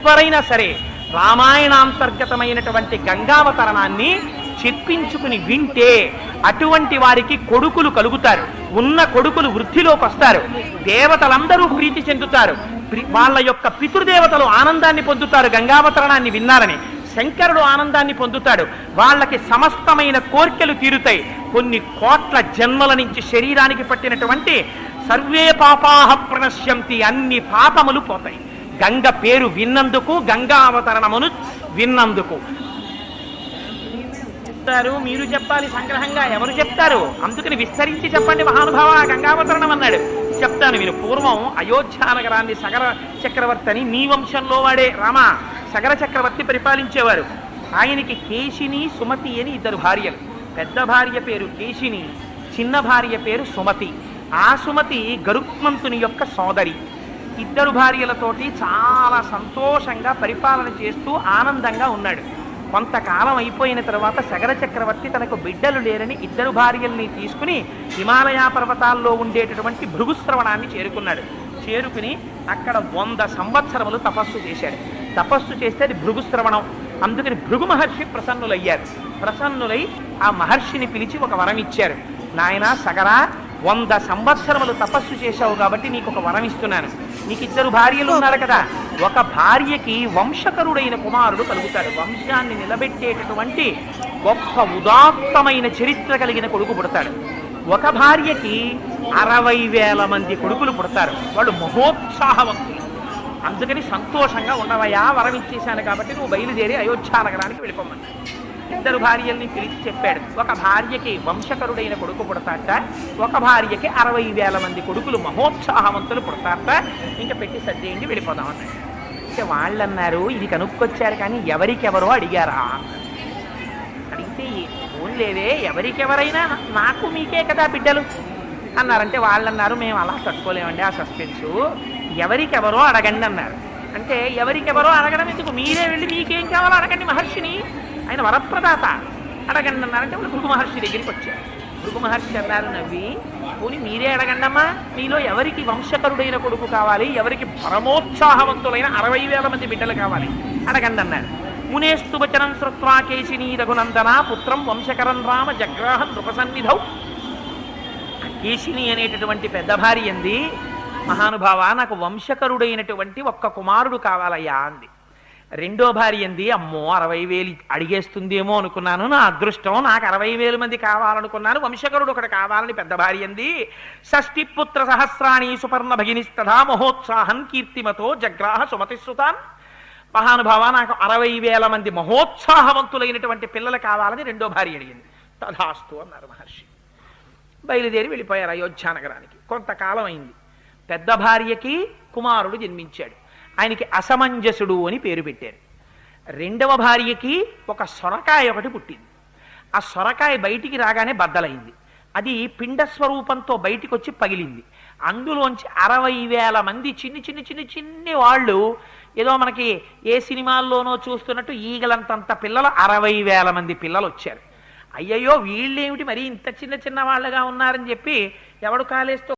ఎవరైనా సరే రామాయణాంతర్గతమైనటువంటి గంగావతరణాన్ని చెప్పించుకుని వింటే అటువంటి వారికి కొడుకులు కలుగుతారు. ఉన్న కొడుకులు వృద్ధిలోకి వస్తారు. దేవతలందరూ ప్రీతి చెందుతారు. వాళ్ళ యొక్క పితృదేవతలు ఆనందాన్ని పొందుతారు గంగావతరణాన్ని విన్నారని. శంకరుడు ఆనందాన్ని పొందుతాడు. వాళ్ళకి సమస్తమైన కోర్కెలు తీరుతాయి. కొన్ని కోట్ల జన్మల నుంచి శరీరానికి పట్టినటువంటి సర్వే పాపాహ ప్రణశ్యంతి అన్ని పాపములు పోతాయి. గంగ పేరు విన్నందుకు గంగా అవతరణమును విన్నందుకు. చెప్తారు మీరు చెప్పాలి సంగ్రహంగా ఎవరు చెప్తారు? అందుకని విస్తరించి చెప్పండి మహానుభావ గంగావతరణం అన్నాడు. చెప్తాను మీరు పూర్వం అయోధ్య నగరాన్ని సగర చక్రవర్తి అని మీ వంశంలో వాడే రామ సగర చక్రవర్తి పరిపాలించేవారు. ఆయనకి కేశిని సుమతి అని ఇద్దరు భార్యలు. పెద్ద భార్య పేరు కేశిని చిన్న భార్య పేరు సుమతి. ఆ సుమతి గరుత్మంతుని యొక్క సోదరి. ఇద్దరు భార్యలతోటి చాలా సంతోషంగా పరిపాలన చేస్తూ ఆనందంగా ఉన్నాడు. కొంతకాలం అయిపోయిన తర్వాత సగర చక్రవర్తి తనకు బిడ్డలు లేరని ఇద్దరు భార్యల్ని తీసుకుని హిమాలయ పర్వతాల్లో ఉండేటటువంటి భృగుశ్రవణాన్ని చేరుకున్నాడు. చేరుకుని అక్కడ వంద సంవత్సరములు తపస్సు చేశాడు. తపస్సు చేస్తే అది భృగుశ్రవణం అందుకని భృగు మహర్షి ప్రసన్నులయ్యారు. ప్రసన్నులై ఆ మహర్షిని పిలిచి ఒక వరం ఇచ్చారు. నాయన సగరా వంద సంవత్సరములు తపస్సు చేశావు కాబట్టి నీకు ఒక వరం ఇస్తున్నాను. నీకు ఇద్దరు భార్యలు ఉన్నారు కదా. ఒక భార్యకి వంశకరుడైన కుమారుడు కలుగుతాడు. వంశాన్ని నిలబెట్టేటటువంటి గొప్ప ఉదాత్తమైన చరిత్ర కలిగిన కొడుకు పుడతాడు. ఒక భార్యకి అరవై వేల మంది కొడుకులు పుడతారు. వాళ్ళు మహోత్సాహవంతులు. అందుకని సంతోషంగా ఉండవయా వరం ఇచ్చేశాను కాబట్టి నువ్వు బయలుదేరి అయోధ్య నగరానికి వెళ్ళిపోమన్నాడు. ఇద్దరు భార్యల్ని పిలిచి చెప్పాడు ఒక భార్యకి వంశకరుడైన కొడుకు పుడతాట ఒక భార్యకి అరవై వేల మంది కొడుకులు మహోత్సాహవంతులు పుడతాట ఇంకా పెట్టి సర్దేయండి వెళ్ళిపోదాం అన్నాడు. అంటే వాళ్ళు అన్నారు ఇది కనుక్కొచ్చారు కానీ ఎవరికెవరో అడిగారా? అడిగితే ఫోన్ లేదే ఎవరికెవరైనా నాకు మీకే కదా బిడ్డలు. అన్నారంటే వాళ్ళు అన్నారు మేము అలా కట్టుకోలేమండి ఆ సస్పెన్సు. ఎవరికెవరో అడగండి అన్నారు. అంటే ఎవరికెవరో అడగడం ఎందుకు? మీరే వెళ్ళి మీకేం కావాలో అడగండి మహర్షిని. ఆయన వరప్రదాత. అడగండి అన్నారంటే వాళ్ళు భృగు మహర్షి దగ్గరికి వచ్చారు. భృగు మహర్షి అన్నారు నవ్వి పోనీ మీరే అడగండమ్మా మీలో ఎవరికి వంశకరుడైన కొడుకు కావాలి? ఎవరికి పరమోత్సాహవంతులైన అరవై వేల మంది బిడ్డలు కావాలి? అడగండి అన్నారు. మునేస్తు వచనం శ్రుత్వా కేశిని రఘునందన. పుత్రం వంశకరం రామ జగ్రాహం నృపసన్నిధౌ కేశిని అనేటటువంటి పెద్ద భార్య అంది మహానుభావ నాకు వంశకరుడైనటువంటి ఒక్క కుమారుడు కావాలయ్యా అంది. రెండో భార్య అంది అమ్మో అరవై వేలు అడిగేస్తుందేమో అనుకున్నాను. నా అదృష్టం నాకు అరవై వేల మంది కావాలనుకున్నాను. వంశకరుడు ఒకటి కావాలని పెద్ద భార్య అంది షష్ఠి పుత్ర సహస్రాణి సుపర్ణ భగినిస్తథా మహోత్సాహం కీర్తిమతో జగ్రాహ సుమతిశ్రుతాన్ మహానుభావ నాకు అరవై వేల మంది మహోత్సాహవంతులైనటువంటి పిల్లలు కావాలని రెండో భార్య అడిగింది. తథాస్తు అన్నారు మహర్షి. బయలుదేరి వెళ్ళిపోయారు అయోధ్యానగరానికి. కొంతకాలం అయింది. పెద్ద భార్యకి కుమారుడు జన్మించాడు. ఆయనకి అసమంజసుడు అని పేరు పెట్టారు. రెండవ భార్యకి ఒక సొరకాయ ఒకటి పుట్టింది. ఆ సొరకాయ బయటికి రాగానే బద్దలైంది. అది పిండ స్వరూపంతో బయటికి వచ్చి పగిలింది. అందులోంచి అరవై వేల మంది చిన్ని చిన్ని చిన్ని చిన్ని వాళ్ళు ఏదో మనకి ఏ సినిమాల్లోనో చూస్తున్నట్టు ఈగలంతంత పిల్లలు అరవై వేల మంది పిల్లలు వచ్చారు అయ్యయ్యో వీళ్ళేమిటి మరి ఇంత చిన్న చిన్న వాళ్ళగా ఉన్నారని చెప్పి ఎవడు కాలేస్తూ